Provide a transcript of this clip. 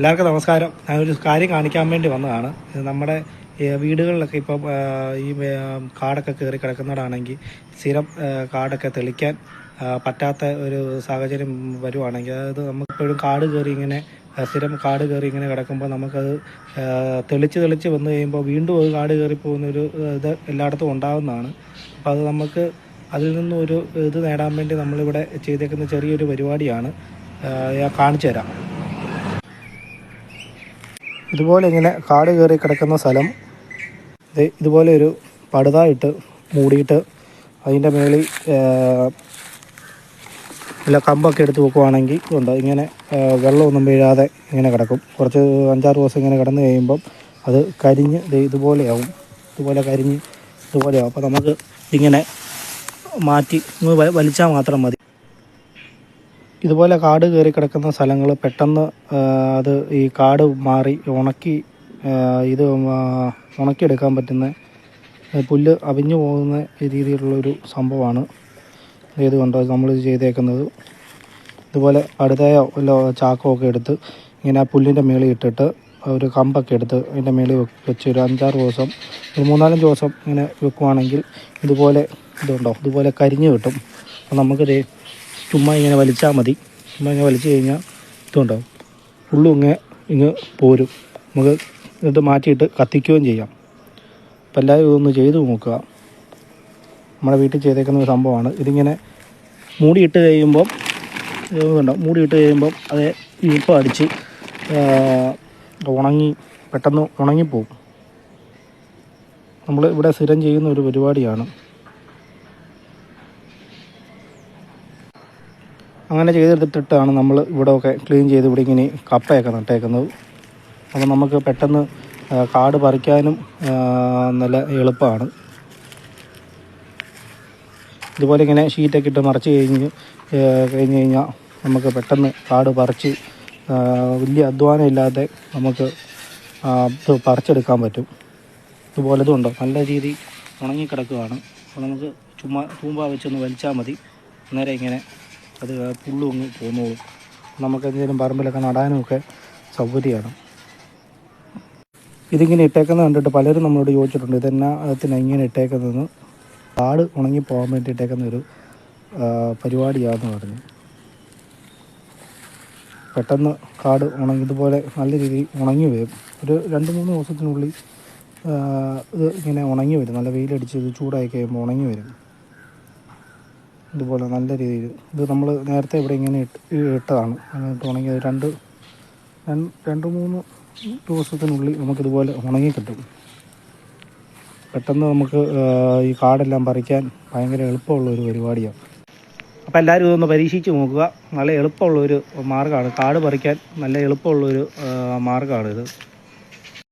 എല്ലാവർക്കും നമസ്കാരം. ഞാൻ ഒരു കാര്യം കാണിക്കാൻ വേണ്ടി വന്നതാണ്. ഇത് നമ്മുടെ വീടുകളിലൊക്കെ ഇപ്പം ഈ കാടൊക്കെ കയറി കിടക്കുന്നവരാണെങ്കിൽ സ്ഥിരം കാടൊക്കെ തെളിക്കാൻ പറ്റാത്ത ഒരു സാഹചര്യം വരുവാണെങ്കിൽ അതായത് നമുക്കെപ്പോഴും കാട് കയറി ഇങ്ങനെ സ്ഥിരം കാട് കയറി ഇങ്ങനെ കിടക്കുമ്പോൾ നമുക്കത് തെളിച്ച് തെളിച്ച് വന്നു കഴിയുമ്പോൾ വീണ്ടും അത് കാട് കയറി പോകുന്നൊരു ഒരു ഇത് എല്ലായിടത്തും ഉണ്ടാകുന്നതാണ് അപ്പോൾ അത് നമുക്ക് അതിൽ നിന്നും ഒരു ഇത് നേടാൻ വേണ്ടി നമ്മളിവിടെ ചെയ്തേക്കുന്ന ചെറിയൊരു പരിപാടിയാണ് ഞാൻ കാണിച്ചു തരാം ഇതുപോലെ ഇങ്ങനെ കാട് കയറി കിടക്കുന്ന സ്ഥലം. ഇത് ഇതുപോലെ ഒരു പടുതായിട്ട് മൂടിയിട്ട് അതിന്റെ മേളിൽ ഇല്ല കമ്പൊക്കെ എടുത്ത് വെക്കുവാണെങ്കിൽ ഉണ്ട്. ഇങ്ങനെ വെള്ളമൊന്നും വീഴാതെ ഇങ്ങനെ കിടക്കും. കുറച്ച് അഞ്ചാറ് ദിവസം ഇങ്ങനെ കിടന്നു കഴിയുമ്പം അത് കരിഞ്ഞ് ഇതുപോലെയാവും. ഇതുപോലെ കരിഞ്ഞ് ഇതുപോലെയാവും. അപ്പോൾ നമുക്ക് ഇങ്ങനെ മാറ്റി ഒന്ന് വലിച്ചാൽ മാത്രം മതി. ഇതുപോലെ കാട് കയറി കിടക്കുന്ന സ്ഥലങ്ങൾ പെട്ടെന്ന് അത് ഈ കാട് മാറി ഉണക്കി ഇത് ഉണക്കിയെടുക്കാൻ പറ്റുന്ന പുല്ല് അവിഞ്ഞു പോകുന്ന രീതിയിലുള്ളൊരു സംഭവമാണ് ഇത് കണ്ടോ നമ്മൾ ചെയ്തേക്കുന്നത്. ഇതുപോലെ അടുത്തയോ വല്ല ചാക്കോ ഒക്കെ എടുത്ത് ഇങ്ങനെ ആ പുല്ലിന്റെ മേളിൽ ഇട്ടിട്ട് ഒരു കമ്പൊക്കെ എടുത്ത് അതിന്റെ മേളിൽ വെച്ച് ഒരു അഞ്ചാറ് ദിവസം ഒരു മൂന്നാലഞ്ച് ദിവസം ഇങ്ങനെ വെക്കുവാണെങ്കിൽ ഇതുപോലെ ഇതുണ്ടോ? ഇതുപോലെ കരിഞ്ഞ് കിട്ടും. അപ്പോൾ നമുക്കിത് ചുമ്മാ ഇങ്ങനെ വലിച്ചാൽ മതി. ചുമ്മാ ഇങ്ങനെ വലിച്ചു കഴിഞ്ഞാൽ ഇതുണ്ടാവും. ഉള്ളു ഇങ്ങനെ ഇങ്ങ് പോരും. നമുക്ക് ഇത് മാറ്റിയിട്ട് കത്തിക്കുകയും ചെയ്യാം. അപ്പം എല്ലാവരും ഇതൊന്ന് ചെയ്ത് നോക്കുക. നമ്മുടെ വീട്ടിൽ ചെയ്തേക്കുന്ന ഒരു സംഭവമാണ്. ഇതിങ്ങനെ മൂടിയിട്ട് കഴിയുമ്പം ഇതുണ്ടാവും മൂടിയിട്ട് കഴിയുമ്പം അത് ഇപ്പം അടിച്ച് ഉണങ്ങി പെട്ടെന്ന് ഉണങ്ങിപ്പോവും. നമ്മൾ ഇവിടെ സ്ഥിരം ചെയ്യുന്ന ഒരു പരിപാടിയാണ്. അങ്ങനെ ചെയ്തെടുത്തിട്ടാണ് നമ്മൾ ഇവിടെ ഒക്കെ ക്ലീൻ ചെയ്ത് ഇവിടെ ഇങ്ങനെ കപ്പയൊക്കെ നട്ടേക്കുന്നത്. അപ്പോൾ നമുക്ക് പെട്ടെന്ന് കാട് പറിക്കാനും നല്ല എളുപ്പമാണ്. ഇതുപോലെ ഇങ്ങനെ ഷീറ്റൊക്കെ ഇട്ട് മറച്ച് കഴിഞ്ഞ് കഴിഞ്ഞ് കഴിഞ്ഞാൽ നമുക്ക് പെട്ടെന്ന് കാട് പറിച്ച് വലിയ അധ്വാനം ഇല്ലാതെ നമുക്ക് ഇത് പറിച്ചെടുക്കാൻ പറ്റും. ഇതുപോലെ ഇതുണ്ടോ നല്ല രീതി ഉണങ്ങിക്കിടക്കുകയാണ് അപ്പോൾ നമുക്ക് ചുമ്മാ തൂമ്പ വെച്ചൊന്ന് വലിച്ചാൽ മതി. അന്നേരം ഇങ്ങനെ അത് പുല്ലും അങ്ങ് പോന്നോളും. നമുക്ക് എന്തെങ്കിലും പറമ്പിലൊക്കെ നടാനുമൊക്കെ സൗകര്യമാണ്. ഇതിങ്ങനെ ഇട്ടേക്കുന്നത് കണ്ടിട്ട് പലരും നമ്മളോട് ചോദിച്ചിട്ടുണ്ട് ഇതെന്നാ അതിന് ഇങ്ങനെ ഇട്ടേക്കുന്നതെന്ന്? കാട് ഉണങ്ങി പോകാൻ വേണ്ടി ഇട്ടേക്കുന്ന ഒരു പരിപാടിയാണെന്ന് പറഞ്ഞു. പെട്ടെന്ന് കാട് ഉണങ്ങി ഇതുപോലെ നല്ല രീതിയിൽ ഉണങ്ങി വരും. ഒരു രണ്ട് മൂന്ന് ദിവസത്തിനുള്ളിൽ ഇത് ഇങ്ങനെ ഉണങ്ങി വരും. നല്ല വെയിലടിച്ച് ഇത് ചൂടായി കഴിയുമ്പോൾ ഉണങ്ങി വരും. ഇതുപോലെ നല്ല രീതിയിൽ. ഇത് നമ്മൾ നേരത്തെ ഇവിടെ ഇങ്ങനെ ഇട്ട് ഇട്ടതാണ്. എന്നിട്ട് ഉണങ്ങി രണ്ട് രണ്ട് മൂന്ന് ദിവസത്തിനുള്ളിൽ നമുക്കിതുപോലെ ഉണങ്ങി കിട്ടും. പെട്ടെന്ന് നമുക്ക് ഈ കാടെല്ലാം പറിക്കാൻ ഭയങ്കര എളുപ്പമുള്ള ഒരു പരിപാടിയാണ്. അപ്പോൾ എല്ലാവരും ഇതൊന്ന് പരീക്ഷിച്ച് നോക്കുക. നല്ല എളുപ്പമുള്ളൊരു മാർഗമാണ്. കാട് പറിക്കാൻ നല്ല എളുപ്പമുള്ളൊരു മാർഗമാണിത്.